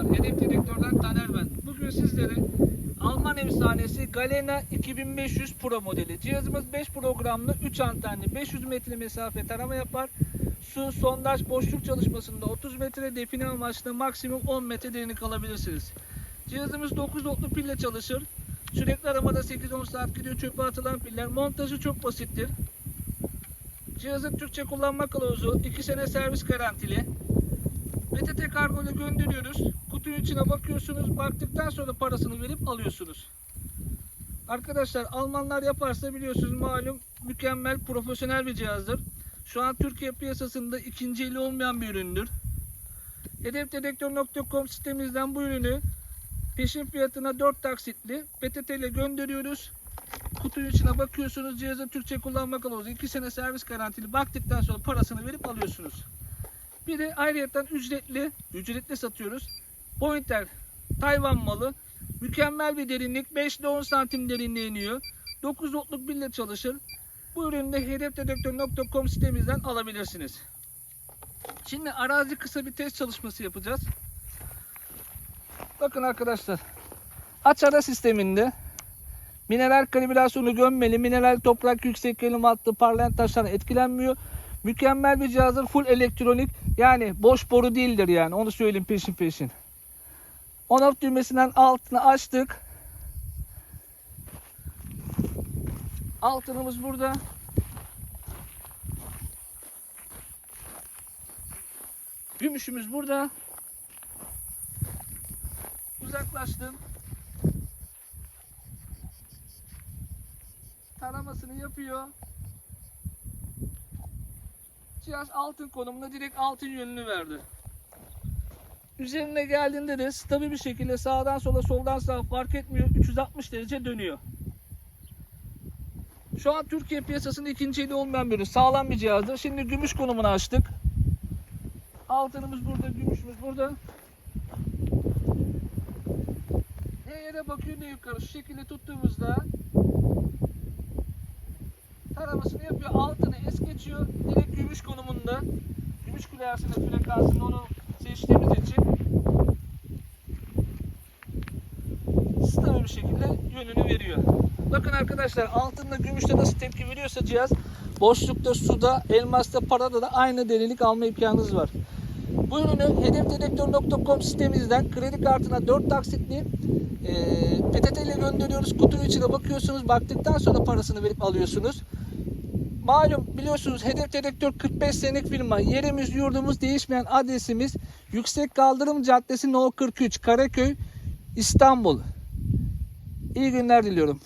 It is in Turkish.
Merhabalar, Hedef Dedektör'den Taner ben. Bugün sizlere Alman efsanesi Galena 2500 Pro modeli. Cihazımız 5 programlı 3 antenli 500 metre mesafe tarama yapar. Su, sondaj, boşluk çalışmasında 30 metre, define amaçlı maksimum 10 metre derinlik alabilirsiniz. Cihazımız 9 voltlu pille çalışır. Sürekli aramada 8-10 saat gidiyor çöpe atılan piller. Montajı çok basittir. Cihazın Türkçe kullanma kılavuzu 2 sene servis garantili. PTT kargo ile gönderiyoruz. Kutunun içine bakıyorsunuz. Baktıktan sonra parasını verip alıyorsunuz. Arkadaşlar Almanlar yaparsa biliyorsunuz malum mükemmel profesyonel bir cihazdır. Şu an Türkiye piyasasında ikinci eli olmayan bir üründür. Hedefdedektör.com sitemizden bu ürünü peşin fiyatına 4 taksitli PTT ile gönderiyoruz. Kutunun içine bakıyorsunuz. Cihazın Türkçe kullanma kılavuzu 2 sene servis garantili. Baktıktan sonra parasını verip alıyorsunuz. Bir de ayrıyeten ücretli, ücretli satıyoruz. Pointer Tayvan malı. Mükemmel bir derinlik. 5 ile 10 santim derinliğe iniyor. 9 voltluk bille çalışır. Bu ürünü de hedefdedektör.com sitemizden alabilirsiniz. Şimdi arazi kısa bir test çalışması yapacağız. Bakın arkadaşlar. Aç ara sisteminde mineral kalibrasyonu gömmeli, mineral toprak yüksek gerilim hattı parlayan taşlar etkilenmiyor. Mükemmel bir cihazdır. Full elektronik. Yani boş boru değildir yani. Onu söyleyeyim peşin peşin. On off düğmesinden altını açtık. Altınımız burada. Gümüşümüz burada. Uzaklaştım. Taramasını yapıyor. Cihaz altın konumuna direkt altın yönünü verdi. Üzerine geldiğinde de stabil bir şekilde sağdan sola soldan sağa fark etmiyor. 360 derece dönüyor. Şu an Türkiye piyasasında ikinci eli olmayan bir. Sağlam bir cihazdır. Şimdi gümüş konumunu açtık. Altınımız burada, gümüşümüz burada. Ne yere bakıyor ne yukarı. Şu şekilde tuttuğumuzda taramasını yapıyor. Altını es geçiyor. Direkt gümüş konumunda. Gümüş kulersinde frekansında onu seçtiğimiz için stabil bir şekilde yönünü veriyor. Bakın arkadaşlar altında gümüşte nasıl tepki veriyorsa cihaz boşlukta, suda, elmasta, parada da aynı derinlik alma imkanınız var. Bu ürünü hedefdedektör.com sitemizden kredi kartına 4 taksitli e, PTT ile gönderiyoruz. Kutunun içine bakıyorsunuz. Baktıktan sonra parasını verip alıyorsunuz. Malum biliyorsunuz Hedef Dedektör 45 senelik firma. Yerimiz, yurdumuz değişmeyen adresimiz Yüksek Kaldırım Caddesi No 43 Karaköy İstanbul. İyi günler diliyorum.